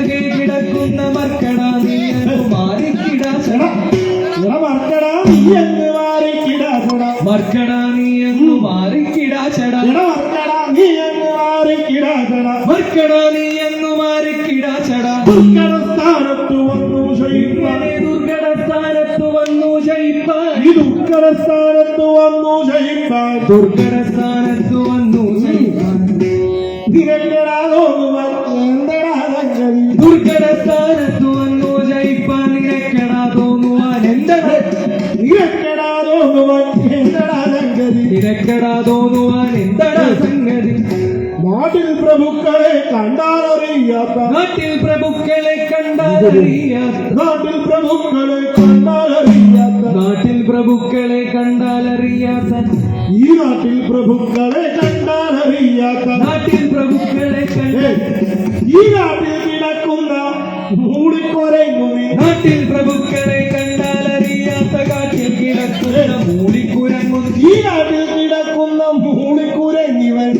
മാർഗെ കിടക്കുന്ന മർക്കട നീ അങ്ങ് മർക്കട മറക്കടാ നീ എന്ന് മാറിക്കിടാച്ചട മർക്കട നീ എന്ന് മാറിക്കിടാച്ചട എടാ മർക്കട നീ എന്ന് മാറിക്കിടാച്ചട മർക്കട നീ അങ്ങ് മാറിക്കിടാച്ചട ദുർഘടസ്ഥാനത്തു വന്നു ശയിപ്പാൻ ഇങ്ങനെ വന്നു ജയിപ്പാൻ ഈ ദുർഘടസ്ഥാനത്തു വന്നു ശയിപ്പാൻ ദുർഘടസ്ഥാനത്തു വന്നു സംഗതി ദുർഘട സ്ഥാനത്തു വന്നു ജയിപ്പാൻ നിരക്കടാ തോന്നുവാൻ എന്താണ് നിരക്കടാതോന്നുവാൻ എന്തടാ സംഗതി? നിരക്കടാ തോന്നുവാൻ എന്തടാ സംഗതി? നാട്ടിൽ പ്രഭുക്കളെ കണ്ടാലറിയാത്ത നാട്ടിൽ പ്രഭുക്കളെ കണ്ടാലറിയാത്ത നാട്ടിൽ പ്രഭുക്കളെ കണ്ടാലറിയാത്ത നാട്ടിൽ പ്രഭുക്കളെ കണ്ടാലറിയാത്ത ഈ നാട്ടിൽ പ്രഭുക്കളെ കണ്ടാലറിയാത്ത നാട്ടിൽ പ്രഭുക്കളെ കണ്ട ഈ നാട്ടിൽ കിടക്കുന്ന മൂടിക്കൊരങ്ങുമി നാട്ടിൽ പ്രഭുക്കളെ കണ്ടാലറിയാത്ത കാട്ടിൽ കിടക്കുന്ന മൂളിക്കുരങ്ങുന്നു ഈ നാട്ടിൽ കിടക്കുന്ന മൂളിക്കുരങ്ങിവൻ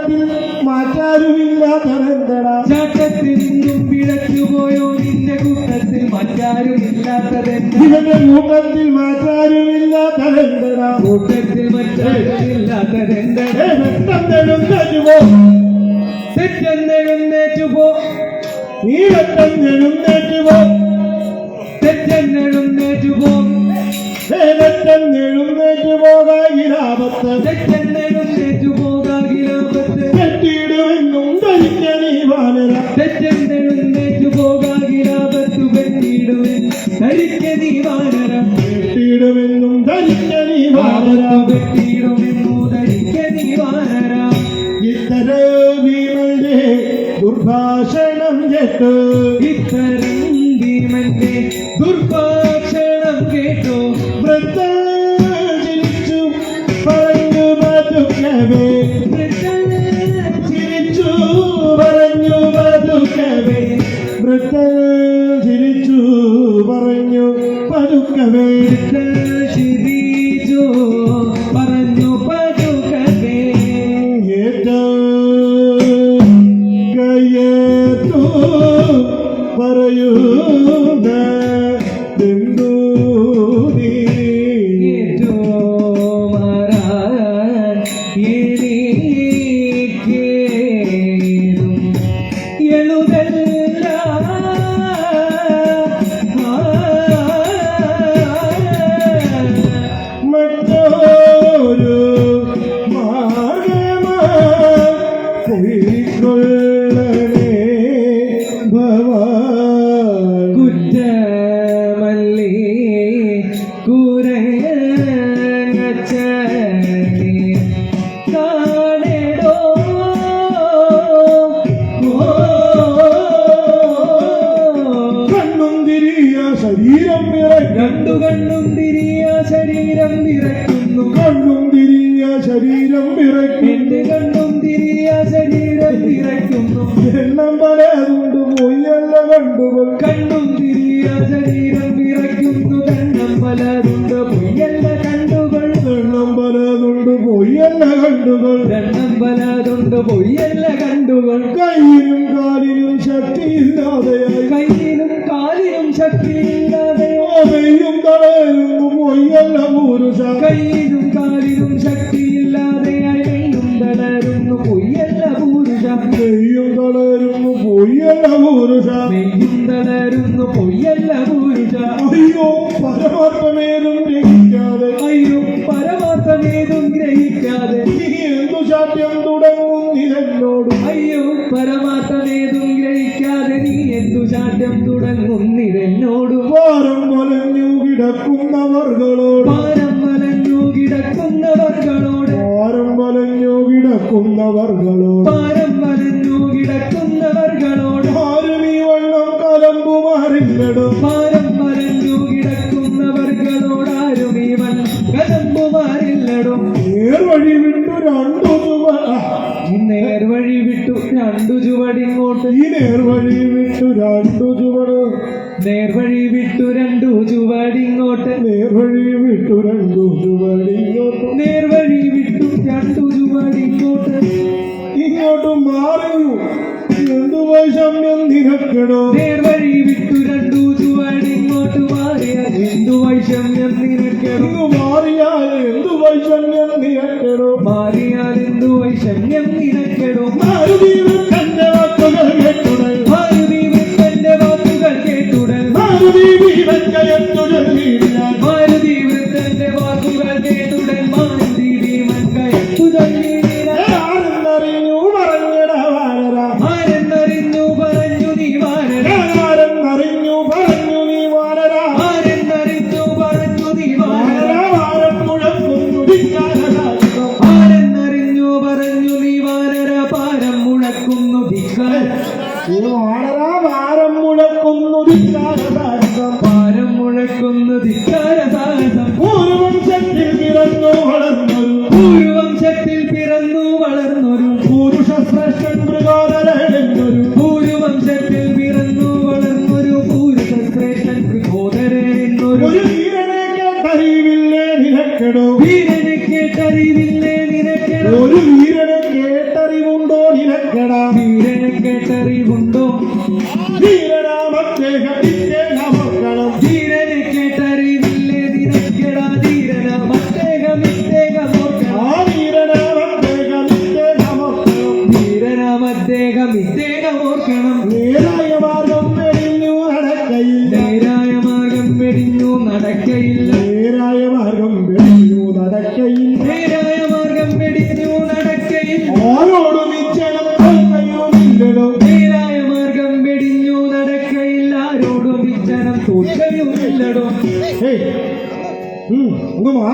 നിന്റെ കൂട്ടത്തിൽ മാറ്റാരുമില്ലാത്തതെന്തടാ ചാട്ടത്തിൽ നിന്നും പിഴച്ചുപോയോ നിന്റെ കൂട്ടത്തിൽ മറ്റാരുമില്ലാത്തതെന്ന് ഇവന്റെ കൂട്ടത്തിൽ മാറ്റാരുമില്ലാത്തതെന്തടാ കൂട്ടത്തിൽ മറ്റാരുമില്ലാത്തതെന്ത്? ഏ, വെട്ടത്തെഴുന്നേറ്റുപോ തെറ്റെന്നെഴുന്നേറ്റു പോ നീ വെട്ടത്തെഴുന്നേറ്റുപോ തെറ്റെന്നെഴുന്നേറ്റു പോ ഏ, വെട്ടത്തെഴുന്നേറ്റു നീ വാനര തെറ്റെന്നെഴുന്നേറ്റു പോകാകിലാപത്തു പെട്ടിടുവൻ ധരിക്ക നീ no പലതുണ്ട്. പൊയ്യല്ല കണ്ടുകൾ എണ്ണം പലതുണ്ട് പൊയ്യല്ല കണ്ടുകൾ. രണ്ണം പലതുണ്ട് പൊയ്യല്ല കണ്ടുകൾ. കയ്യിലും നീ എന്തു ശാഠ്യം തുടങ്ങും നിരന്നോട് അയ്യോ പരമാത്മേതും ഗ്രഹിക്കാതെ നീ എന്തു ചാറ്റം തുടങ്ങും വാരം ഈ നേർവഴി വിട്ടു രണ്ടു ചുവട്. നേർവഴി വിട്ടു രണ്ടു ചുവടിങ്ങോട്ട് നേർവഴി വിട്ടു രണ്ടു ചുവടിങ്ങോട്ട് നേർവഴി വിട്ടു രണ്ടു ചുവടിങ്ങോട്ട് ഇങ്ങോട്ട്. മാറിയു എന്തു വൈഷമ്യം നിനക്കടോ? നേർവഴി വിട്ടു രണ്ടു ചുവടിങ്ങോട്ട് മാറിയ എന്തു വൈഷമ്യം നിനക്കടോ? മാറിയാൽ എന്തു വൈഷമ്യം നിനക്കടോ? മാറിയാൽ എന്തു വൈഷമ്യം നിനക്കടോ? മാറുകയും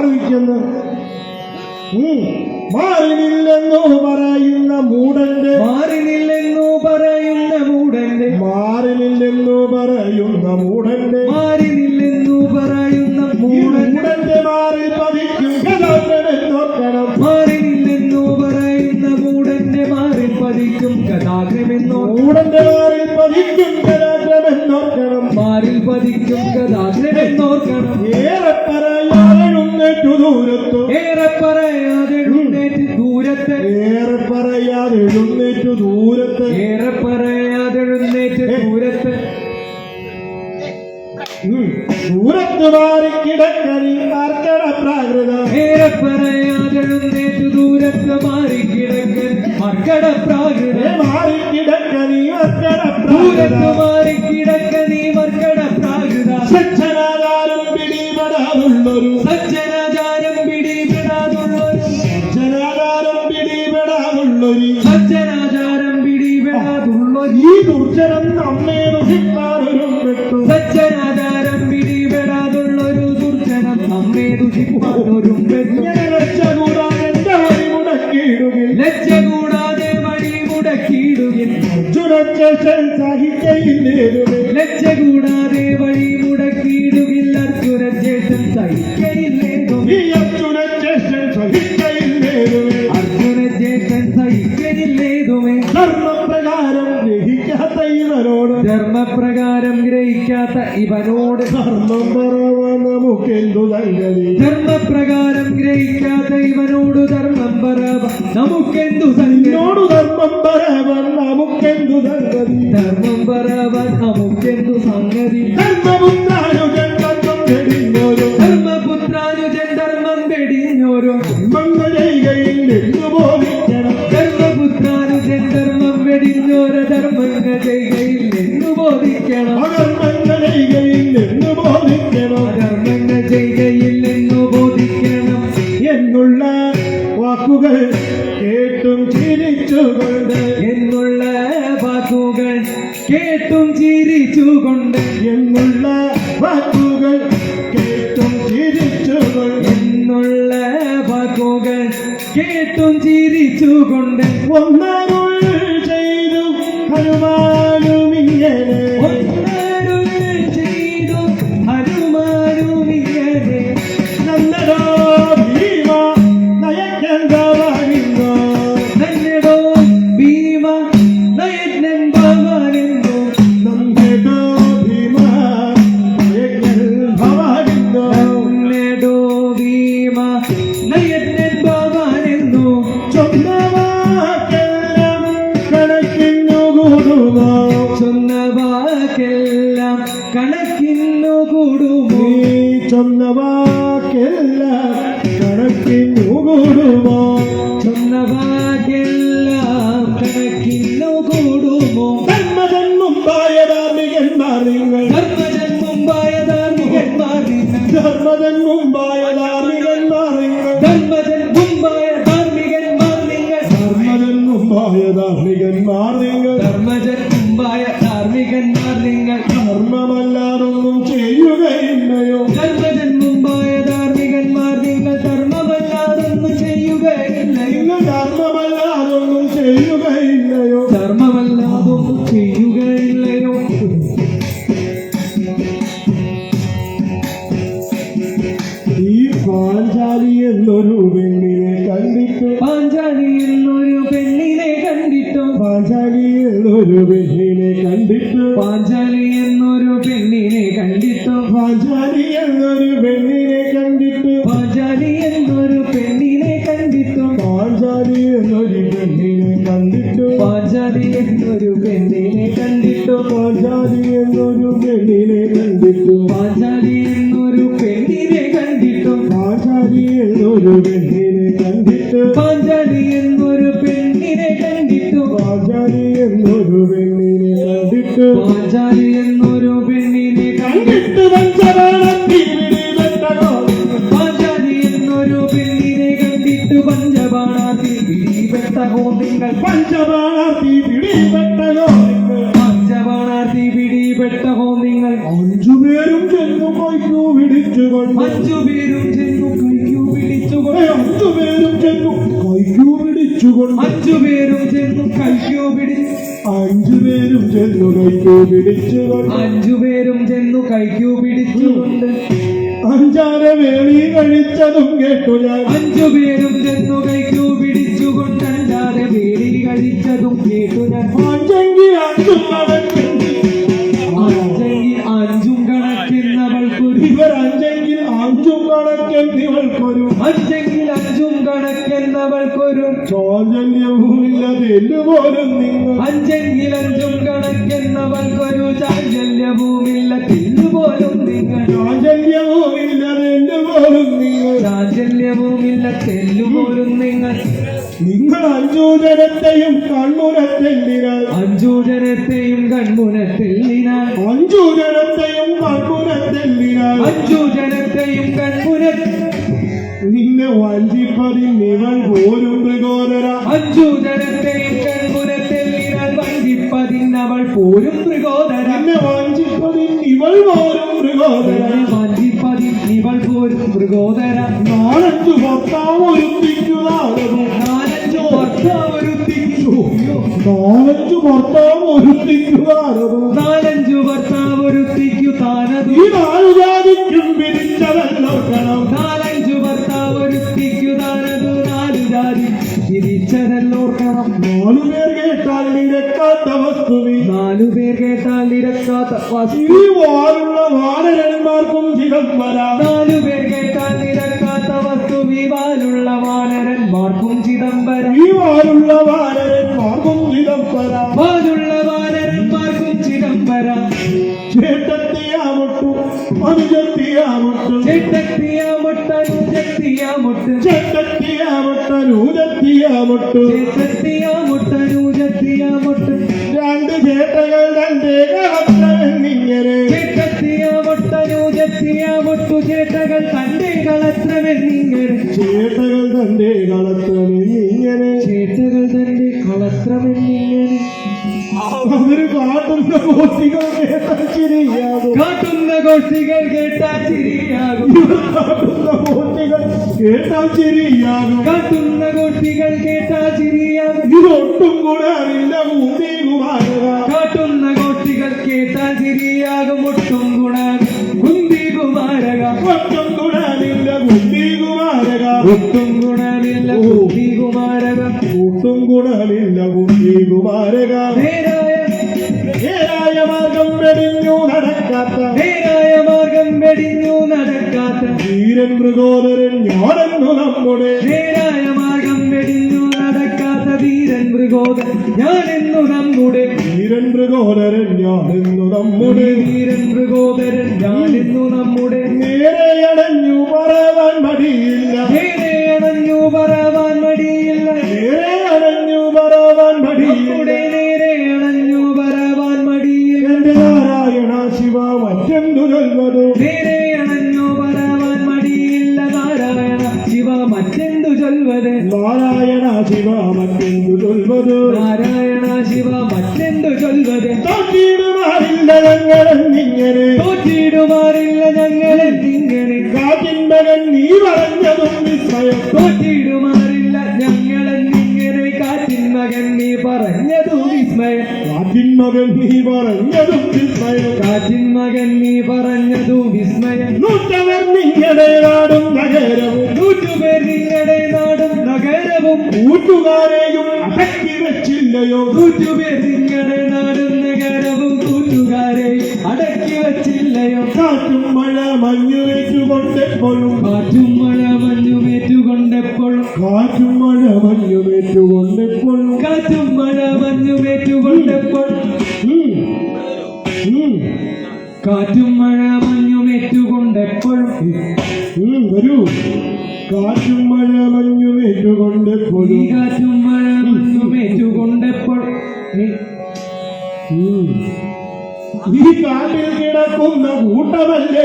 സംഭവിക്കുന്നു മാറിനില്ലെന്നു പറയുന്ന മൂടന്റെ മാറിനില്ലെന്നു പറയുന്ന മൂടന്റെ മാറിനില്ലെന്നു പറയുന്ന മൂടന്റെ മാറിനില്ലെന്നു പറയുന്ന മൂടന്റെ മാറി പതിക്കും. നോക്കണം മാറിനില്ലെന്നു പറയുന്ന മൂടന്റെ മാറി പതിക്കും. കഥാഗ്രമെന്നോ മൂടന്റെ മാറി പതിക്കും. കഥാഗ്രമെന്നോക്കണം മാറി പതിക്കും. കഥാഗ്രഹം மக்கட பிராகு மாறி கிடக்க நீ மக்கட பிராகு ഇവനോട് ധർമ്മം പറവാൻ നമുക്കെന്തു സംഗതി ധർമ്മപ്രകാരം ഗ്രഹിക്കാത്ത ഇവനോട് ധർമ്മം പറവാൻ നമുക്ക് എന്തു ധർമ്മം ധർമ്മം പറവാൻ നമുക്കെന്തു സംഗതി നല്ലതി ധർമ്മം വെടിഞ്ഞോരോ നമുക്ക് എന്തു സംഗതി ധർമ്മം വെടിഞ്ഞോര ധർമ്മങ്ങൾ ചെയ്യുകയിൽ നിന്നു ബോധിക്കണം കൂടുമോ നീ ചൊന്നവാക്കെല്ലാം കണക്കിന്നു കൂടുമോ? ചൊന്ന വാക്കെല്ലാം കണക്കിന്നു കൂടുമോ? ധർമ്മജന്മുമ്പായ ധാർമ്മികന്മാർ നിങ്ങൾ. ധർമ്മജന്മുമ്പായ ധാർമ്മികന്മാർ. നിങ്ങൾ ധർമ്മജന്മുമ്പായ പെണ്ണിനെ കണ്ടിട്ടു പാചാരി എന്നൊരു പെണ്ണിനെ കണ്ടിട്ടു പാചാരി എന്നൊരു പെണ്ണിനെ കണ്ടിട്ടു പാചാരി എന്നൊരു പെണ്ണിനെ കണ്ടിട്ടു പാചാരി എന്നൊരു പെണ്ണിനെ കണ്ടിട്ടു പാചാരി എന്നൊരു പെണ്ണിനെ കണ്ടിട്ടു പാചാരി എന്നൊരു പെണ്ണിനെ കണ്ടിട്ടു പാഞ്ചാലി എന്നൊരു പെണ്ണിനെ കണ്ടിട്ടു പഞ്ചബാണാതി പിടിപെട്ടഹോ നിങ്ങൾ പഞ്ചപാണത്തിൽ പിടിപെട്ടതോ പഞ്ചബാണാത്തിൽ പിടിപെട്ടഹോ നിങ്ങൾ? അഞ്ചുപേരും ചെന്നു കൈക്കു പിടിച്ചുകൊണ്ട്. അഞ്ചു പേരും ചെന്നു കൈക്കു പിടിച്ചുകൊണ്ട് അഞ്ചുപേരും ചെന്നു കൈക്കു പിടിച്ചുകൊണ്ട്. അഞ്ചു പേരും ചെന്നു കൈക്കു പിടി അഞ്ചുപേരും ചെന്നു കൈക്കു പിടിച്ചുകൊണ്ട്. അഞ്ചു പേരും ചെന്നു കൈക്കു പിടിച്ചുകൊണ്ട്. അഞ്ചാറ് വേളി കഴിച്ചതും കേട്ടു ഞാൻ. അഞ്ചു പേരും ചെന്നു കൈക്കു പിടിച്ചുകൊണ്ട്. അഞ്ചാറ് വേളി കഴിച്ചതും കേട്ടു ഞാൻ. അഞ്ചെങ്കിൽ അഞ്ചും കണക്കെന്നവൾക്കൊരു ചോജല്യവുമില്ല തെല്ലുപോലും നിങ്ങൾ അഞ്ചെങ്കിൽ അഞ്ചും കണക്കെന്നവൾക്കൊരു ചാഞ്ചല്യവുമില്ല. തെല്ലുപോലും നിങ്ങൾ ചോജല്യവുമില്ല തെല്ലുപോലും നിങ്ങൾ ചാഞ്ചല്യവുമില്ല. തെല്ലുപോലും നിങ്ങൾ നിങ്ങൾ അഞ്ചൂജനത്തെയും ജനത്തെയും അഞ്ചൂജനത്തെയും അഞ്ചു അഞ്ചൂജനത്തെയും കൺമുനത്തെല്ലിനാൽ അഞ്ചു ജനത്തെയും നിന്നെ വഞ്ചിപ്പതിൽ നിവൾ പോരും മൃഗോദര അഞ്ചു ജനത്തെയും കൺമുനത്തെല്ലിനാൽ വഞ്ചിപ്പതിന്നവൾ പോരും മൃഗോദര നിന്നെ വഞ്ചിപ്പതി ഇവൾ പോരും മൃഗോദര പോരും മൃഗോദര നാലഞ്ചു ഭർത്താവ് ഒരുത്തിക്കുക നാലഞ്ചു ഭർത്താവൊരുത്തിക്കു നാലഞ്ചു ഭർത്താവ് ഒരുത്തിക്കുക നാലഞ്ചു ഭർത്താവൊരുത്തിക്കു താനതു. ഈ നാലു ജാതിക്കും പിരിച്ചതല്ലോക്കണം നാലഞ്ചു കേട്ടാൽ നിരക്കാത്ത വസ്തുവി നാലു പേർ കേട്ടാൽ നിരക്കാത്ത വസ്തു. വാലുള്ള വാനരന്മാർക്കും ചിദംബര നാലു പേർ കേട്ടാൽ നിരക്കാത്ത വസ്തു. വിവാലുള്ള വാനരന്മാർക്കും ചിദംബരം ഈ വാലുള്ള വാനരന്മാർക്കും ചിദംബര വാലുള്ള വാനരന്മാർക്കും ചിദംബരം ചേട്ടത്തിയാമൊട്ടു അനുജത്തിയാമൊട്ടു. ചെട്ടെത്തിയ അനുജത്തിയാമൊട്ടു. മുട്ട് ചേട്ടത്തിയാമൊട്ടനൂജത്തിയാമൊട്ടു ചെട്ടെത്തിയ ചേട്ടകൾ തന്റെ കളത്രമെന്നിങ്ങനെ അവർ കാട്ടുന്ന കോട്ടികൾ കേട്ടാ ശരിയാകും കാട്ടുന്ന ഗോഷ്ഠികൾ കേട്ടാ ചിരിയാകും. കാട്ടുന്ന കോട്ടികൾ കേട്ടാൽ ശരിയാകും കാട്ടുന്ന ഗോഷ്ഠികൾ കേട്ടാൽ ചിരിയാകും. ഇതൊട്ടും കൂടെ അറിയില്ല കാട്ടുന്ന ഗോഷ്ഠികൾ കേട്ടാ ശരിയാകും ഒട്ടും ഗുണ കുന്തി കുമാരക ഒട്ടും ഊന്തി കുമാരക ഒട്ടും ഗുണമില്ല കുന്തി നടക്കാത്ത നേരായ മാർഗം വെടിഞ്ഞു നടക്കാത്ത വീരൻ മൃഗോദരൻ ഞാനെന്നു നമ്മുടെ നേരായ മാർഗം വെടിഞ്ഞു നടക്കാത്ത വീരൻ മൃഗോദരൻ ഞാനെന്നു നമ്മുടെ വീരൻ മൃഗോദരൻ ഞാനെന്നു നമ്മുടെ വീരൻ മൃഗോദരൻ ഞാനെന്നു നമ്മുടെ നേരെ അടഞ്ഞു പറവാൻ മടിയില്ല. നേരെ അടഞ്ഞു പറവാൻ ചൊൽവത് നാരായണ ശിവ മറ്റെന്തു ചൊൽവത് നാരായണ ശിവ മറ്റെന്തു ചൊൽവത് തോറ്റിയിടുമാറില്ല ഞങ്ങളെന്നിങ്ങനെ തോറ്റിടുമാറില്ല ഞങ്ങളെന്നിങ്ങനെ കാറ്റിൻ മകൻ നീ പറഞ്ഞതും വിസ്മയം. തോറ്റിടുമാറില്ല ഞങ്ങളെന്നിങ്ങനെ. കാറ്റിൻ മകൻ നീ പറഞ്ഞതും വിസ്മയം. കാറ്റിൻ മകൻ നീ പറഞ്ഞതും വിസ്മയം. കാറ്റിൻ മകൻ നീ പറഞ്ഞതും വിസ്മയം. നൂറ്റവർ നിങ്ങളുടെ നാടും നഗരവും. നൂറ്റുപേർ നഗരവും കൂട്ടുകാരെയും അടക്കി വെച്ചില്ലയോ കൂറ്റുപേരിങ്ങനെ നിങ്ങളുടെ കരവും കൂട്ടുകാരെ അടക്കി വെച്ചില്ലയോ കാറ്റും മഴ മഞ്ഞു വെച്ചുകൊണ്ടെപ്പോഴും കാറ്റും മഴ കിടക്കുന്ന കൂട്ടമല്ലേ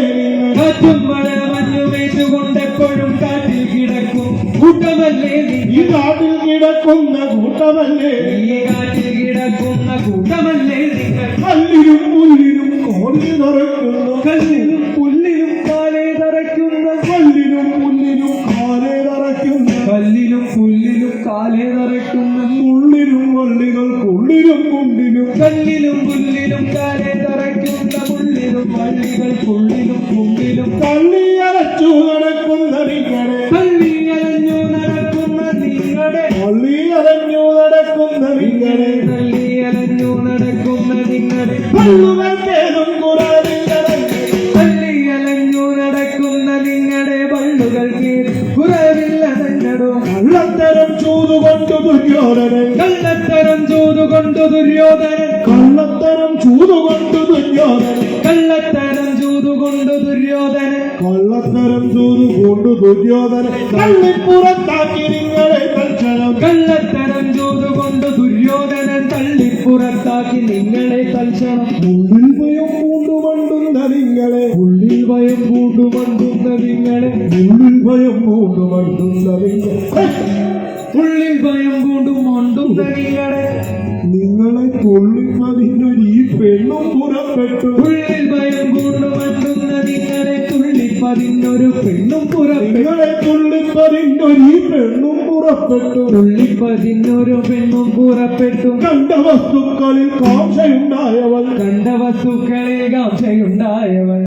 കാറ്റും മഴ മഞ്ഞുമേറ്റുകൊണ്ടെപ്പോഴും കാറ്റിൽ കിടക്കും. കൂട്ടമല്ലേ ഈ കാട്ടിൽ കിടക്കുന്ന കൂട്ടമല്ലേ ഈ കാറ്റിൽ കിടക്കുന്ന കൂട്ടമല്ലേ കല്ലിനും പുല്ലിനും കോടി നിറയ്ക്കുന്നു. കല്ലിലും പുല്ലിലും ദുര്യോധനൻ കള്ളിപ്പുറത്താക്കി നിങ്ങളെ തൽക്ഷണം. കള്ളത്തരം ചൂതുകൊണ്ടു ദുര്യോധനൻ തള്ളിപ്പുറത്താക്കി നിങ്ങളെ തൽക്ഷണം. ഉള്ളിൽ ഭയം പൂണ്ടുമണ്ടുന്ന നിങ്ങളെ. ഉള്ളിൽ ഭയം പൂണ്ടുമണ്ടുന്ന നിങ്ങളെ. ഉള്ളിൽ ഭയം പൂണ്ടുമണ്ടുന്ന നിങ്ങളെ. ഉള്ളിൽ ഭയം പൂണ്ടുമണ്ടുന്ന നിങ്ങളെ. നിങ്ങളെ കൊള്ളിപ്പതിനൊരു ഈ പെണ്ണും പുറപ്പെട്ടു. ഉള്ളിൽ ഭയം പൂണ്ടുമണ്ടുന്ന നിങ്ങളെ. തുള്ളിപ്പതിനൊരു പെണ്ണും പുറപ്പെട്ടു. ഈ പെണ്ണും പുറപ്പെട്ടു. തുള്ളിപ്പതിനൊരു പെണ്ണും പുറപ്പെട്ടു. കണ്ട വസ്തുക്കളിൽ കാംക്ഷയുണ്ടായവൾ കണ്ട വസ്തുക്കളിൽ കാംക്ഷയുണ്ടായവൻ